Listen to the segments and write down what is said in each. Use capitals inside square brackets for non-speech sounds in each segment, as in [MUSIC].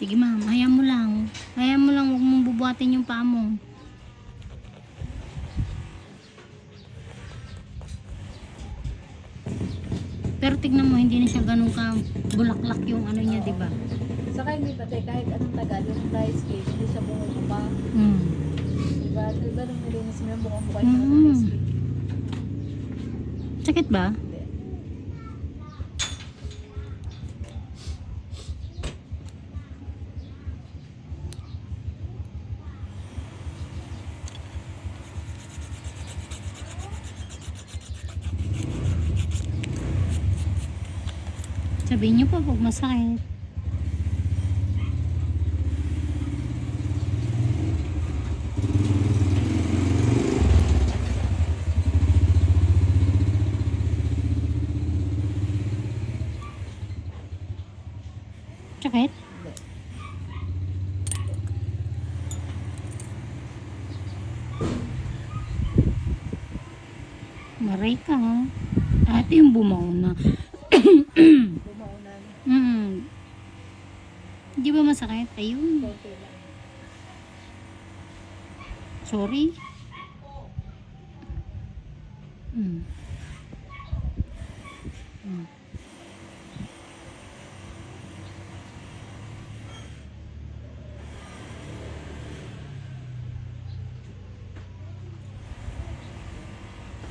Sige ma'am, hayaan mo lang. Hayaan mo lang, huwag mong bubuhatin yung paa mo. Pero tignan mo, hindi na siya ganun ka bulaklak yung ano niya, di ba? Saka hindi pa tayo kahit anong tagal yung dry skin, hindi siya bumubuka. Hmm. Diba? Diba nung nilinis mo yung bukang bukay Mm. mm. Sakit ba? Sabihin niyo po pag masakit. Sakit? Maray ka ha. Ate yung bumaw na. Bumaunan. Mm. Di ba masakit? Ayun. Sorry. Mm. Mm.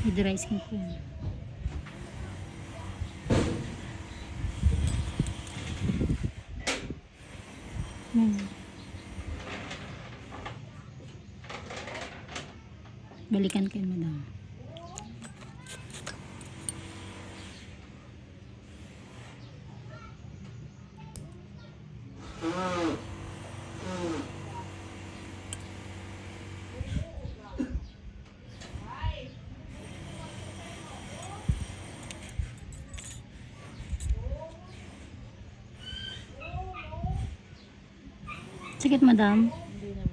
Hydra skin ko Balikan kayo, madam. Sakit, madam. Hindi naman.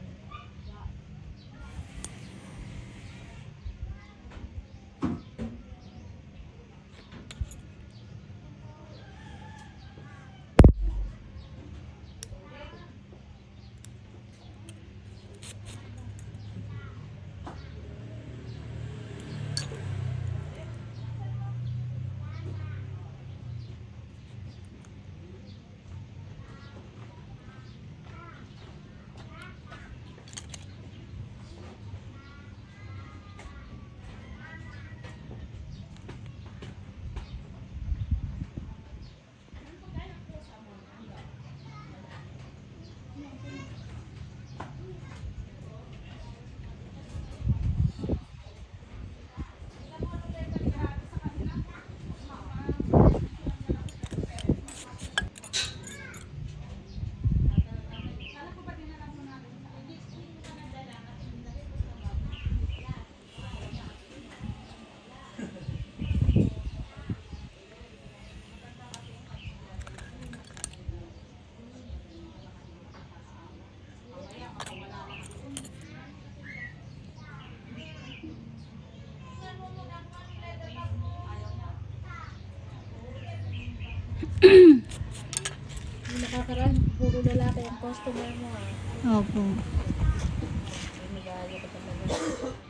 Yung nakakaraan, puro lalaki ang customer mo ah. Opo. Ay, nag-aayo ka talaga.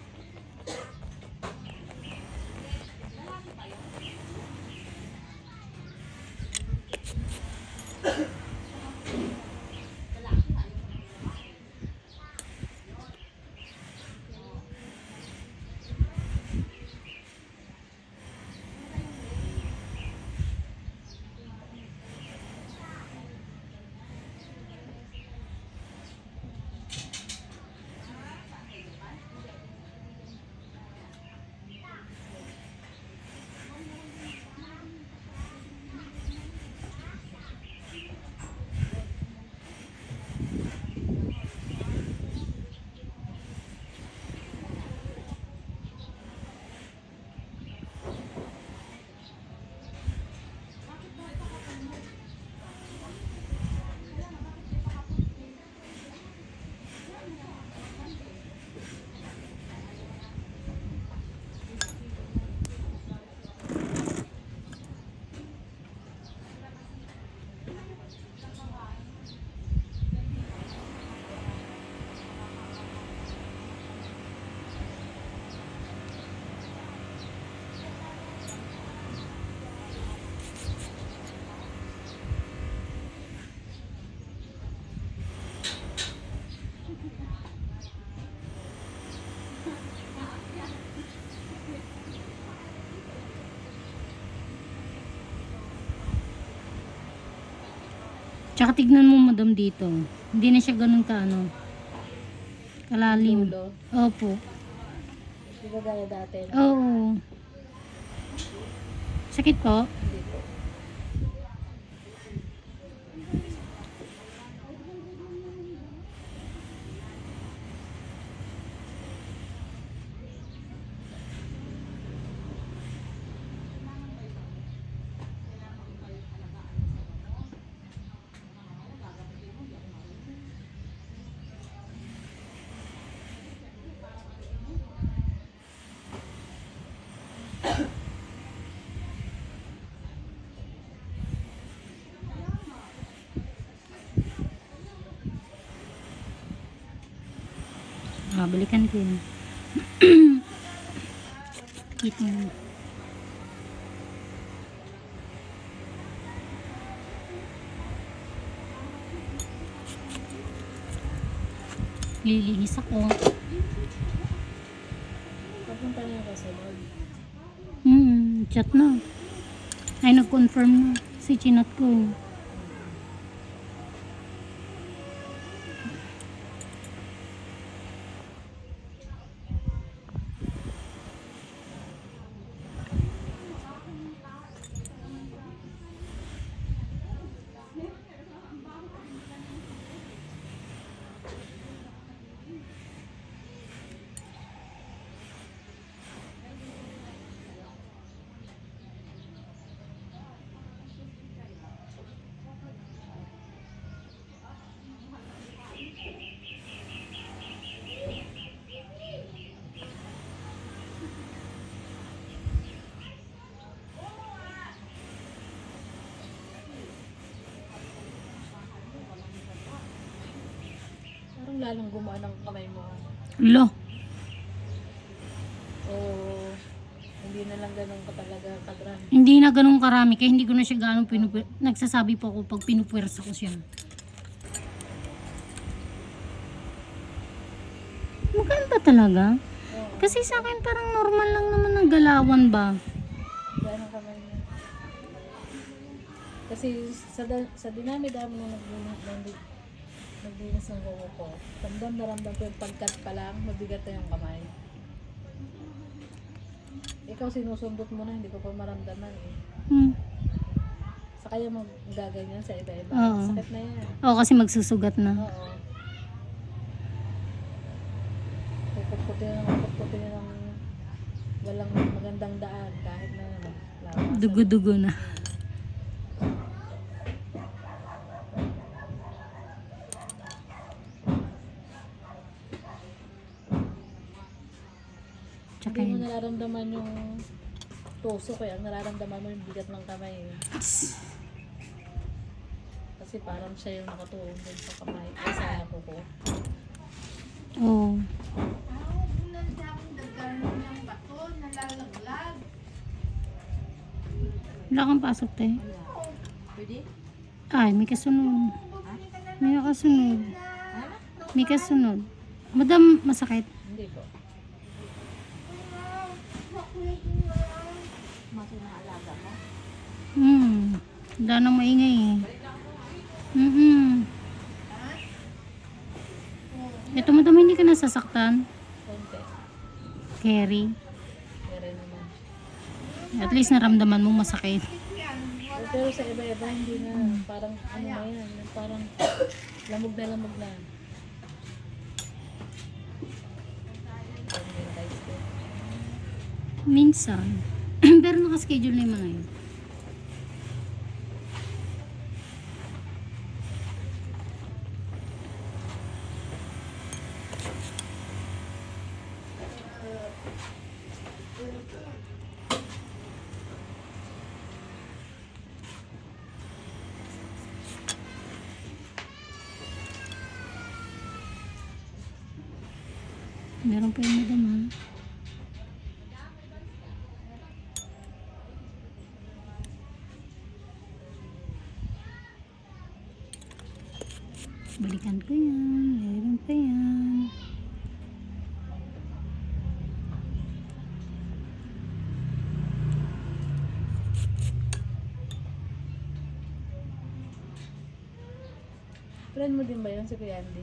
Tsaka tignan mo madam dito. Hindi na siya ganun ka ano. Kalalim. Dulo. Opo. Di ba gaya dati? Oo. Sakit po? Hindi po. Ah, balikan ko yun. Kita mo. Lilinis ako. Papunta na yung kasunod. Hmm, chat na. Ay, nag-confirm na. Si chinat ko. Lalong gumaan ang kamay mo. ah. Lo. O hindi na lang ganun ka talaga kadran. Hindi na ganun karami. Kaya hindi ko na siya ganun pinupwer. Nagsasabi po ako pag pinupwersa ko siya. Maganda talaga. Oo. Kasi sa akin parang normal lang naman ang galawan ba? Gano'ng kamay mo. Kasi sa, da- sa dinami-dami na nagli- naglinis ng kuko ko, ramdam na ramdam ko yung pagkat pa lang, mabigat na yung kamay. Ikaw sinusundot mo na, hindi ko pa maramdaman eh. Hmm. Sa kaya mo gaganyan sa iba-iba. Oo. Sakit na yan. Oo, kasi magsusugat na. Oo. Puputputi na puputputi na ng walang magandang daan kahit na ano, lawas. Dugo-dugo na. Tsaka Hindi mo yun. Nararamdaman yung tusok eh. Ang nararamdaman mo yung bigat ng kamay eh. Kasi parang siya yung nakatuon dun sa kamay. Ay, sa kuko. Oo. Wala kang pasok tayo. Pwede? Ay, may kasunod. May kasunod. May kasunod. Madam, masakit. Hindi po. Maso na alaga mo? Hmm. Wala nang maingay eh. Mm Ito madam, hindi ka nasasaktan. Carry. At least naramdaman mo masakit. Pero sa iba-iba hindi na. Parang ano na yan. Parang lamog na lamog na. Minsan. [CLEARS THROAT] Pero nakaschedule na yung mga yun. Meron pa yung madam ha. Balikan ko yan. Meron pa yan. Friend mo din ba yun si Kuya Andy?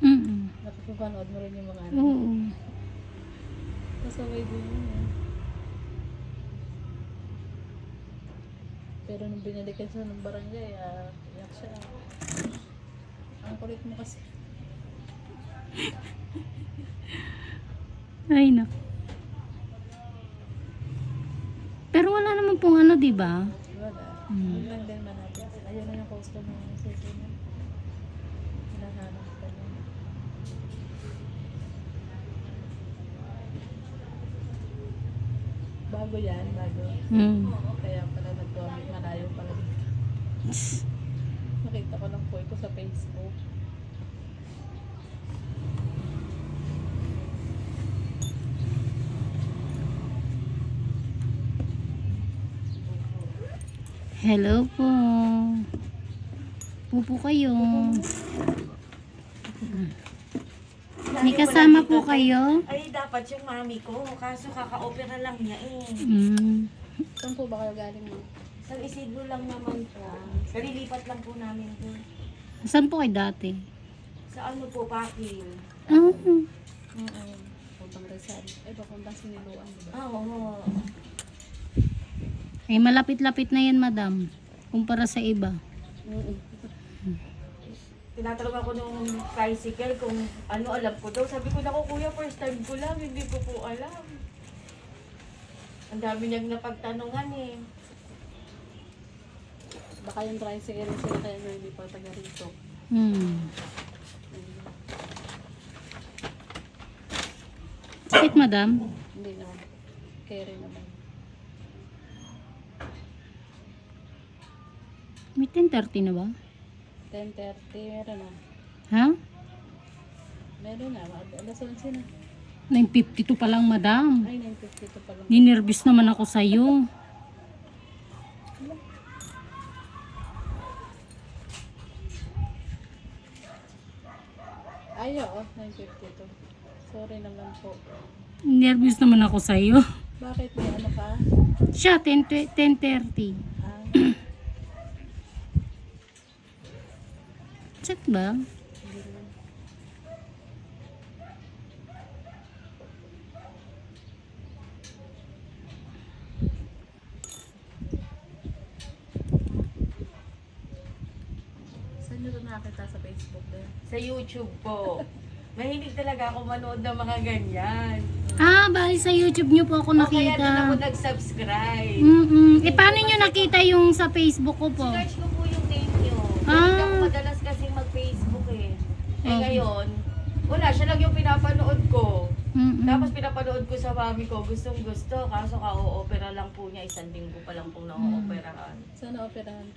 Mm. Nakapapanood mo rin yung mga ano. Oo. Kasabay din yun eh. Pero nung binalikan siya ng barangay, ah, iyak siya. Ang kulit mo kasi. [LAUGHS] Ay, nak. Pero wala naman pong ano, di ba? Wala. Hmm. Yun din man natin. Na yung customer ng sisi na. Hinahanap ka na. Bago yan, bago. Mm. Kaya pala nag-comment malayo pala dito. Nakita ko lang po ito sa Facebook. Hello po. Pupo kayo. May kasama po kayo? Ay, dapat yung mami ko. Kaso kaka-opera lang niya eh. Mm. Saan po ba kayo galing mo? San Isidro lang naman po. Kalilipat lang po namin po. Saan po kayo dati? Sa ano po, Pakil. Ah, Oo. Puntang Rizal. Ay, papuntang Siniluan, di ba? Ah, oo. ay malapit-lapit na yan, madam. Kumpara sa iba. Tinatanong ako nung tricycle kung ano alam ko daw. Sabi ko, naku kuya, first time ko lang. Hindi ko po alam. Ang dami niyang napagtanungan eh. Baka yung tricycle na sila kaya hindi pa taga rito. Hmm. Sakit, madam? Hindi naman. Carry naman. May 10.30 na ba? 10.30, meron na. Ha? Meron na. Alas 11 na. 9.52 pa lang, madam. Ay, 9.52 pa lang. Ninervous naman ako sa'yo. Ay, oo. 9.52. Sorry naman po. Nervous naman ako sa'yo. Bakit may ano ka? Siya, 10, 10.30. Ah, Check ba? hindi naman. Saan nyo ito nakakita sa Facebook din? Sa YouTube po. Mahilig talaga ako manood ng mga ganyan. Ah, bali sa YouTube nyo po ako O kaya doon ako nakita. nag-subscribe. Mm-mm. Eh, paano nyo nakita yung sa Facebook ko po? Search ko po yung name nyo. Ah. Hindi ako madalas kasi mag-Facebook eh. Eh Okay. ngayon, wala, siya lang yung pinapanood ko. Mm-mm. Tapos pinapanood ko sa mami ko, gustong gusto. Kaso ka-o-opera lang po niya, isang linggo pa lang po na-o-operahan. Sana operahan.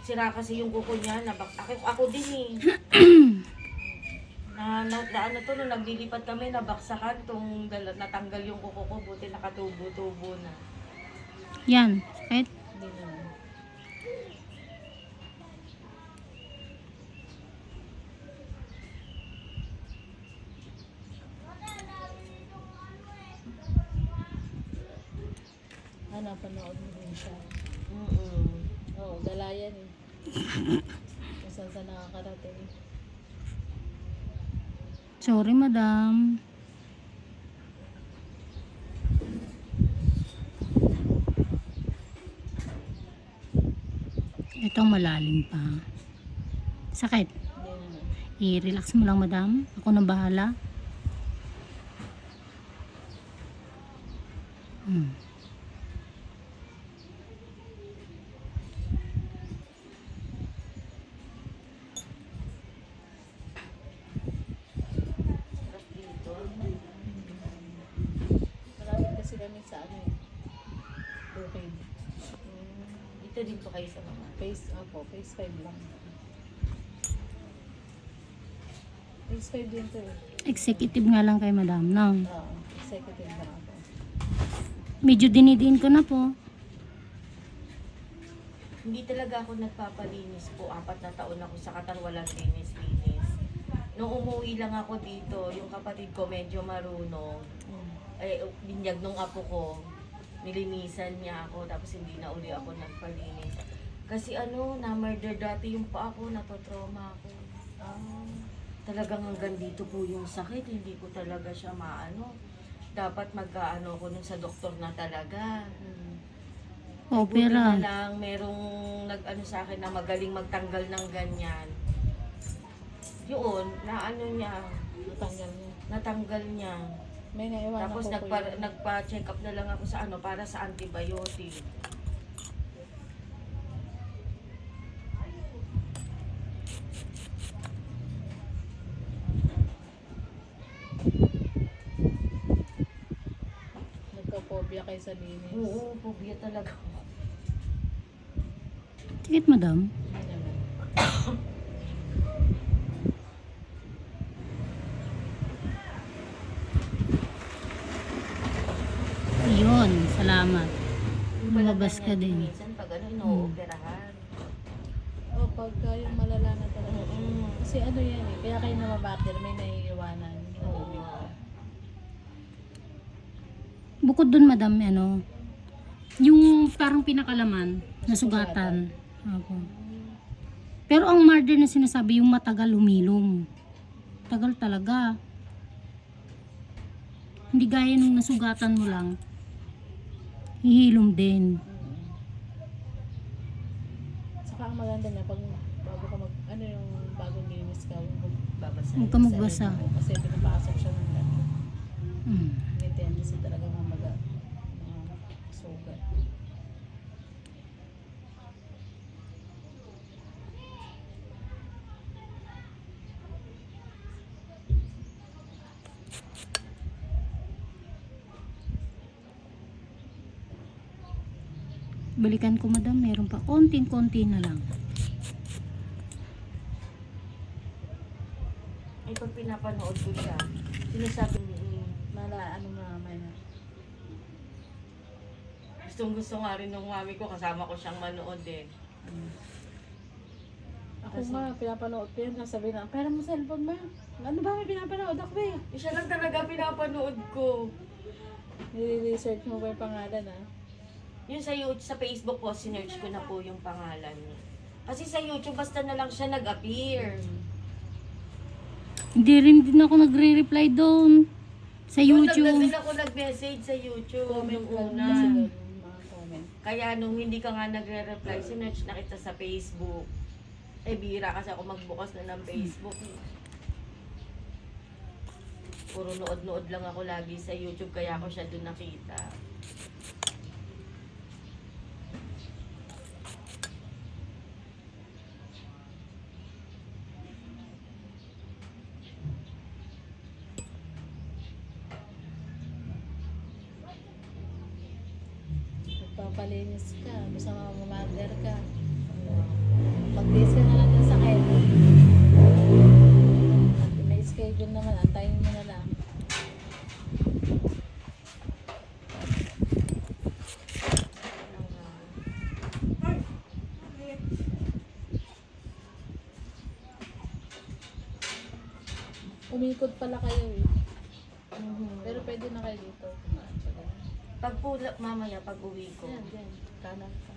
Sira kasi yung kuko niya, nabak ako, ako din eh. [CLEARS THROAT] na, na, na ano to, nung naglilipat kami, nabaksakan tong natanggal yung kuko ko, buti nakatubo-tubo na. Yan. Kahit Hindi naman. Ah, napanood mo din siya. Mm-mm. Oo, dalayan eh. [LAUGHS] Kung saan saan nakakarating. Sorry, madam. Ito malalim pa. Sakit. I-relax mo lang, madam. Ako na bahala. Hmm. Sarap dito. Kami sa ano eh. Bukid. Mm. Ito Dito din po kayo sa mga. Phase, opo, phase 5 lang. Phase 5 din to eh. Executive nga lang kay madam, no? Oo, executive na ako. Medyo dinidiin ko na po. Hindi talaga ako nagpapalinis po. Apat na taon ako sa Qatar walang linis-linis. Nung umuwi lang ako dito, yung kapatid ko medyo marunong. Ay, binyag nung apo ko. Nilinisan niya ako, tapos hindi na uli ako nagpalinis. Kasi ano, na-murder dati yung pa ako, napatrauma ako. Ah, Talagang hanggang dito po yung sakit, hindi ko talaga siya maano. Dapat magkaano ko nun sa doktor na talaga. mm. Buti Opera. na lang, merong nag-ano sa akin na magaling magtanggal ng ganyan. Yun, na ano niya, Natanggal niya. natanggal niya. May naiwan Tapos ako nagpa, po yun. nagpa-check up na lang ako sa ano, para sa antibiotic. Nagka-phobia kayo sa linis. Oo, phobia talaga. Tikit madam. Hindi naman. Yun, salamat. Lumabas ka din. Minsan pag ano, inooperahan. O, pagka yung malala na talaga. Mm. Kasi ano yan eh, kaya kayo namabater, may naiiwanan. Oo. Bukod dun madam, ano, yung parang pinakalaman, nasugatan. Opo. Pero ang murder na sinasabi, yung matagal humilom. Tagal talaga. Hindi gaya nung nasugatan mo lang. Hihilom din. Saka ang maganda na pag bago ka mag, ano yung bagong linis ka, huwag Babasa. Huwag ka magbasa. Kasi pinapasok siya ng lamig. Mm. May tendency talaga Balikan ko madam, meron pa konting-konti na lang. Ay, pag pinapanood ko siya, sinasabi ni Mala, ano mamay na. Gustong gusto nga rin ng mami ko, kasama ko siyang manood eh. Ako Kasi- nga, pinapanood ko yun, sasabihin na, pera mo cellphone mo. Ano ba may pinapanood ako? Eh, Siya lang talaga pinapanood ko. Nire-research mo ba yung pangalan ah? Yun sa YouTube, sa Facebook po, sinearch ko na po yung pangalan niya. Kasi sa YouTube, basta na lang siya nag-appear. Hindi rin din ako nagre-reply doon. Sa Yung YouTube. nagdadal ako nag-message sa YouTube Comment nung lang una. Kaya nung hindi ka nga nagre-reply, sinearch na kita sa Facebook. Eh, bira kasi ako magbukas na ng Facebook. Puro nood-nood lang ako lagi sa YouTube, kaya ako siya doon nakita. Magpapalinis ka, basta mamamander ka. Pag-days ka na lang ng sakit. At may schedule naman, antayin mo na lang. Umikot pala kayo eh. Mhm. Pero pwede na kayo dito. Kumaan pa ganun. Pag pula, mamaya, pag uwi ko. Yan, yan. Kanan ka.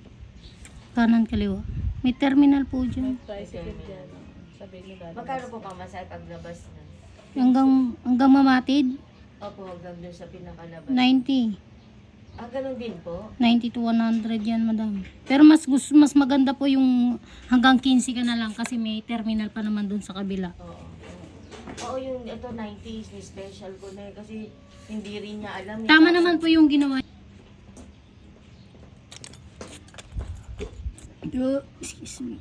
Kanan kaliwa. May terminal po dyan. tricycle dyan. Sabihin nila. Magkano po pamasahe paglabas na? Hanggang, hanggang mamatid, Opo, hanggang doon sa pinakalabas. 90. Ah, ganun din po? 90 to 100 yan, madam. Pero mas gusto, mas maganda po yung hanggang 15 ka na lang kasi may terminal pa naman doon sa kabila. Oo. Oo, yung ito 90s, may special ko na eh, kasi hindi rin niya alam. eh. Tama naman po yung ginawa. Oh, excuse me.